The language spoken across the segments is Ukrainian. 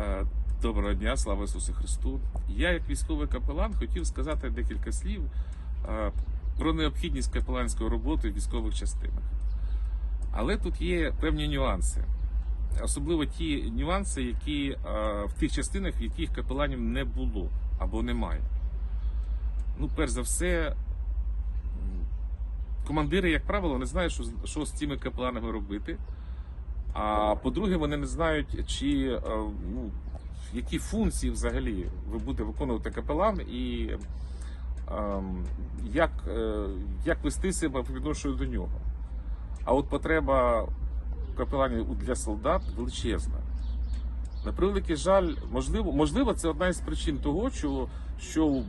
Е, Доброго дня, слава Ісусу Христу. Я, як військовий капелан, хотів сказати декілька слів е, про необхідність капеланської роботи в військових частинах. Але тут є певні нюанси, особливо ті нюанси, які е, в тих частинах, в яких капеланів не було або немає. Ну, перш за все, командири, як правило, не знають, що, що з цими капеланами робити. А по-друге, вони не знають, чи е, ну, які функції взагалі ви будете виконувати капелан і ем, як, е, як вести себе по відношенню до нього. А от потреба капеланів для солдат величезна. На превеликий жаль, можливо, можливо, це одна із причин того, що, що в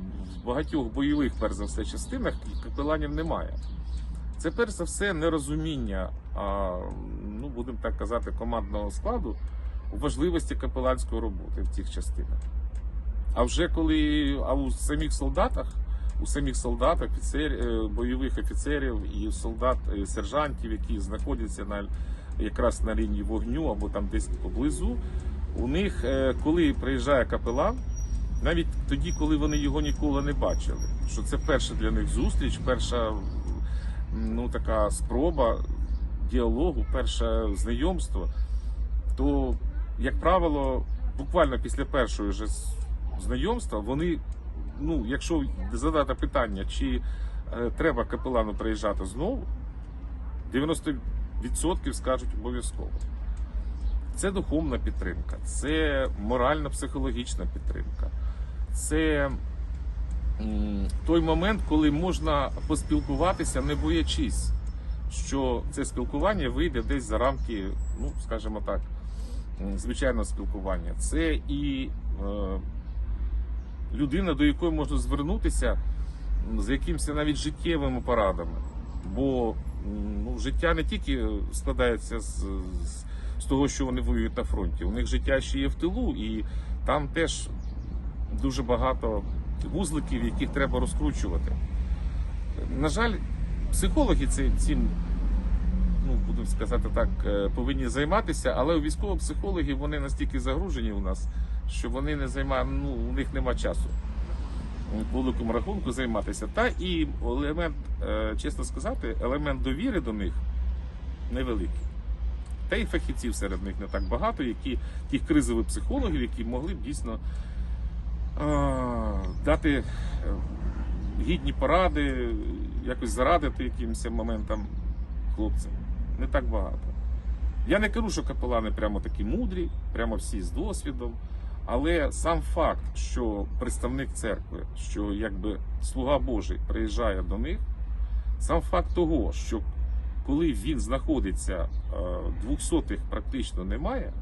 багатьох бойових, перш за все, частинах капеланів немає. Це перш за все нерозуміння, а, ну будемо так казати, командного складу у важливості капеланської роботи в цих частинах. А вже коли а у самих солдатах, у самих солдат, офіцер, е, бойових офіцерів і солдат, е, сержантів, які знаходяться на якраз на лінії вогню або там десь поблизу, у них, е, коли приїжджає капелан, навіть тоді, коли вони його ніколи не бачили, що це перша для них зустріч, перша ну, така спроба діалогу, перше знайомство, то, як правило, буквально після першого ж знайомства вони, ну, якщо задати питання, чи е, треба капелану приїжджати знову, 90% скажуть обов'язково. Це духовна підтримка, це морально-психологічна підтримка, це той момент, коли можна поспілкуватися, не боячись, що це спілкування вийде десь за рамки, ну скажімо так, звичайного спілкування. Це і е, людина, до якої можна звернутися з якимось навіть життєвими порадами. Бо ну, життя не тільки складається з, з, з того, що вони воюють на фронті. У них життя ще є в тилу, і там теж дуже багато вузликів, яких треба розкручувати. На жаль, психологи цим, ну, будемо сказати так, е, повинні займатися, але у військово-психологів вони настільки загружені у нас, що вони не займають, ну, у них нема часу по великому рахунку займатися. Та і елемент, е, чесно сказати, елемент довіри до них невеликий. Та й фахівців серед них не так багато, які тих кризових психологів, які могли б дійсно дати е, гідні поради, якось зарадити якимось моментам хлопцям. Не так багато. Я не кажу, що капелани прямо такі мудрі, прямо всі з досвідом. Але сам факт, що представник церкви, що якби слуга Божий приїжджає до них, сам факт того, що коли він знаходиться, двохсотих практично немає,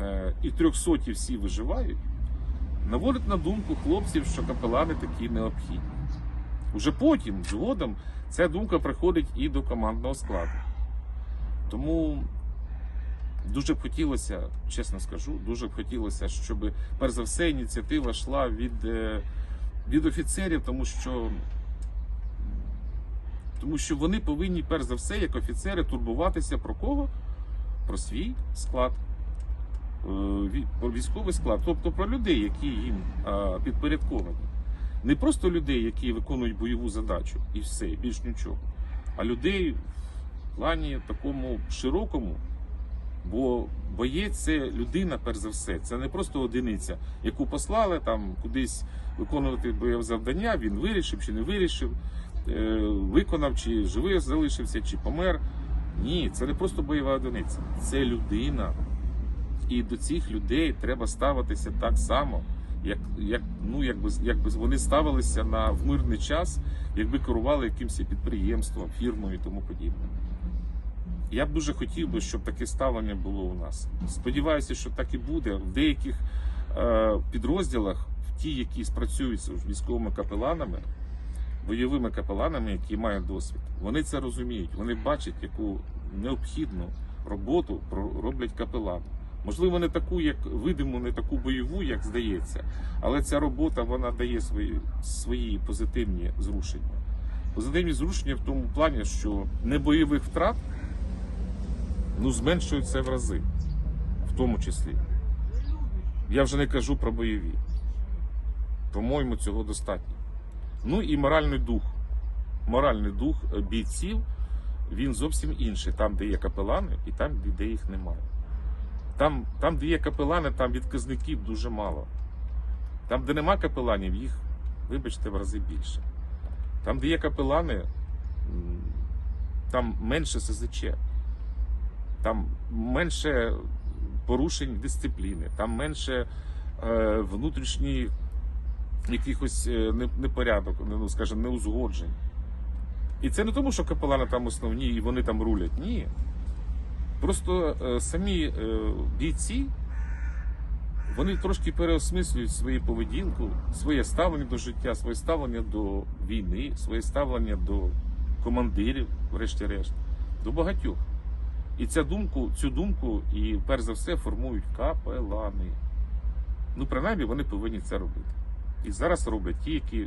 е, і трьохсоті всі виживають, наводить на думку хлопців, що капелани такі необхідні. Уже потім, згодом, ця думка приходить і до командного складу. Тому дуже б хотілося, чесно скажу, дуже б хотілося, щоб перш за все ініціатива йшла від, е, від офіцерів, тому що, тому що вони повинні, перш за все, як офіцери, турбуватися про кого? Про свій склад, про військовий склад, тобто про людей, які їм е, підпорядковані. Не просто людей, які виконують бойову задачу, і все, більш нічого, а людей в плані такому широкому. Бо боєць це людина, перш за все. Це не просто одиниця, яку послали там кудись виконувати бойове завдання. Він вирішив чи не вирішив, е, виконав, чи живий залишився, чи помер. Ні, це не просто бойова одиниця, це людина. І до цих людей треба ставитися так само, як, як, ну, якби, якби вони ставилися на в мирний час, якби керували якимось підприємством, фірмою і тому подібне. Я б дуже хотів би, щоб таке ставлення було у нас. Сподіваюся, що так і буде. В деяких е, підрозділах, ті, які спрацюють з військовими капеланами, бойовими капеланами, які мають досвід, вони це розуміють. Вони бачать, яку необхідну роботу роблять капелани. Можливо, не таку, як видиму, не таку бойову, як здається, але ця робота вона дає свої, свої позитивні зрушення. Позитивні зрушення в тому плані, що небойових втрат ну, зменшуються в рази, в тому числі. Я вже не кажу про бойові. По-моєму, цього достатньо. Ну і моральний дух. Моральний дух бійців він зовсім інший. Там, де є капелани, і там, де їх немає. Там, там де є капелани, там відказників дуже мало. Там, де нема капеланів, їх, вибачте, в рази більше. Там, де є капелани, там менше СЗЧ, там менше порушень дисципліни, там менше е, внутрішніх якихось е, непорядок, ну скажімо, неузгоджень. І це не тому, що капелани там основні і вони там рулять. Ні. Просто е, самі е, бійці вони трошки переосмислюють свою поведінку, своє ставлення до життя, своє ставлення до війни, своє ставлення до командирів, врешті-решт, до багатьох. І ця думку, цю думку, і перш за все формують капелани. Ну, принаймні, вони повинні це робити. І зараз роблять ті, які